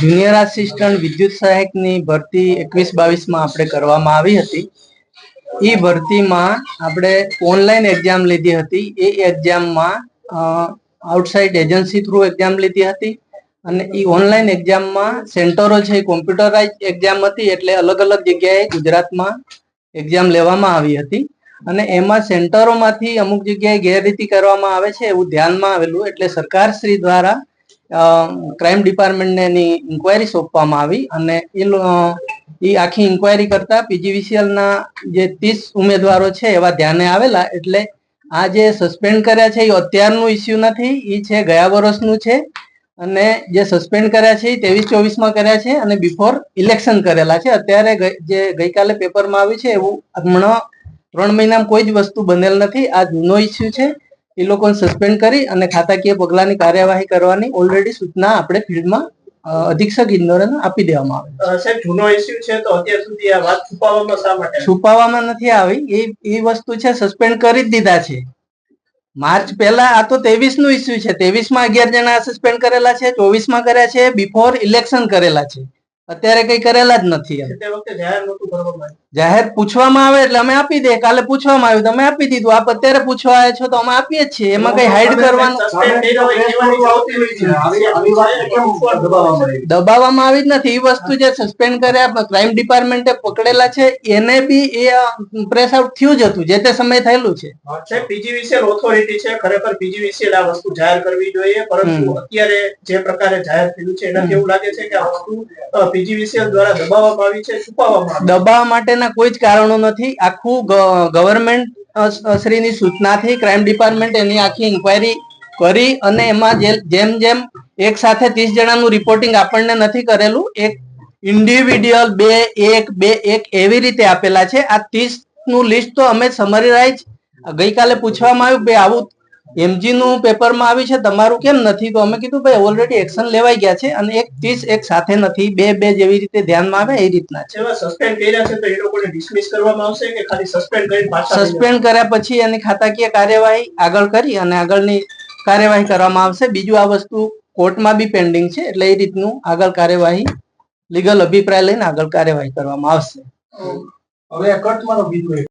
Junior assistant વિદ્યુત સહાયકની ભરતી એકવીસ બાવીસમાં આપણે કરવામાં આવી હતી. એ ભરતીમાં આપણે ઓનલાઈન એક્ઝામ લીધી હતી. એ એક્ઝામમાં આઉટસાઇડ એજન્સી થ્રુ એક્ઝામ લીધી હતી. અને એ ઓનલાઈન એક્ઝામમાં સેન્ટરો છે એ કોમ્પ્યુટરાઇઝ એક્ઝામ હતી એટલે અલગ અલગ જગ્યાએ ગુજરાતમાં એક્ઝામ લેવામાં આવી હતી. અને એમાં સેન્ટરોમાંથી અમુક જગ્યાએ ગેરરીતિ કરવામાં આવે છે એવું ધ્યાનમાં આવેલું, એટલે સરકાર શ્રી દ્વારા ક્રાઇમ ડિપાર્ટમેન્ટને એની ઇન્કવાયરી સોંપવામાં આવી અને એ એ આખી ઇન્કવાયરી કરતા પીજીવીસીએલના જે ત્રીસ ઉમેદવારો છે એવા ધ્યાને આવેલા, એટલે આ જે સસ્પેન્ડ કર્યા છે એ અત્યારનું ઇસ્યુ નથી એ છે ગયા વર્ષનું છે અને જે સસ્પેન્ડ કર્યા છે એ ત્રેવીસ ચોવીસમાં કર્યા છે અને બિફોર ઇલેક્શન કરેલા છે. અત્યારે જે ગઈકાલે પેપરમાં આવ્યું છે એવું હમણાં ત્રણ મહિનામાં કોઈ જ વસ્તુ બનેલ નથી. આ જૂનો ઇસ્યુ છે. એ લોકોને સસ્પેન્ડ કરી અને ખાતાકીય પગલાની કાર્યવાહી કરવાની ઓલરેડી સૂચના આપણે ફિલ્ડમાં અધિક્ષક ઇન્દોરને આપી દેવામાં આવે સાહેબ જૂનો ઇસ્યુ છે તો અત્યાર સુધી આ વાત છુપાવવામાં શા માટે છુપાવવામાં નથી આવી. એ એ વસ્તુ છે સસ્પેન્ડ કરી જ દીધા છે. માર્ચ પહેલા આ તો ત્રેવીસનું ઇસ્યુ છે. ત્રેવીસમાં અગિયાર જણા સસ્પેન્ડ કરેલા છે ચોવીસમાં કર્યા છે બિફોર ઇલેક્શન કરેલા છે. અત્યારે કઈ કરેલા જ નથી તે વખતે જાહેર પૂછવામાં આવે એટલે અમે આપી દે કાલે પૂછવામાં આવ્યું તમે આપી દીધું. આપ અત્યારે પૂછવા આવ્યા છો તો અમે આપીએ જ છીએ. એમાં કઈ હાઈડ કરવાનું? દબાવવામાં આવી જ નથી. એ વસ્તુ જે સસ્પેન્ડ કર્યા ક્રાઇમ ડિપાર્ટમેન્ટે પકડેલા છે. એને બી એ પ્રેસ આઉટ થયું જ હતું. જે તે સમય થયેલું છે. પીજી પીજીવીસીએલ ઓથોરિટી છે. ખરેખર પીજીવીસીએલ આ વસ્તુ જાહેર કરવી જોઈએ. પરંતુ અત્યારે જે પ્રકારે જાહેર થયું છે એનાથી એવું લાગે છે કે આ વસ્તુ પીજીવીસીએલ દ્વારા દબાવવામાં આવી છે છુપાવવામાં દબાવવા માટેના કોઈ જ કારણો નથી. આખું ગવર્મેન્ટ શ્રીની સૂચનાથી ક્રાઇમ ડિપાર્ટમેન્ટ એની આખી ઇન્કવાયરી કરી અને એમાં જેમ જેમ એક સાથે ત્રીસ જણાનું રિપોર્ટિંગ આપણને નથી કરેલું, એક ઇન્ડિવિડ્યુઅલ બે, એક બે, એક એવી રીતે આપેલા છે. આ ત્રીસનું લિસ્ટ તો અમે સમરીરાઈઝ ગઈકાલે પૂછવામાં આવ્યું કે આવું એમજી નું પેપરમાં આવી છે તમારું કેમ નથી? તો અમે કીધું ભાઈ ઓલરેડી એક્શન લેવાઈ ગયા છે અને એક ત્રીસ એક સાથે નથી બે બે જેવી રીતે ધ્યાનમાં આવે એ રીતના છે. સસ્પેન્ડ કર્યા છે તો એ લોકોને ડિસમિસ કરવામાં આવશે કે ખાલી સસ્પેન્ડ કરીને પાછા સસ્પેન્ડ કર્યા પછી એની ખાતાકીય કાર્યવાહી આગળ કરી અને આગળની કાર્યવાહી કરવામાં આવશે. બીજું આ વસ્તુ કોર્ટમાં બી પેન્ડિંગ છે એટલે એ રીતનું આગળ કાર્યવાહી લીગલ અભિપ્રાય લઈને આગળ કાર્યવાહી કરવામાં આવશે. હવે કટમાં બીજું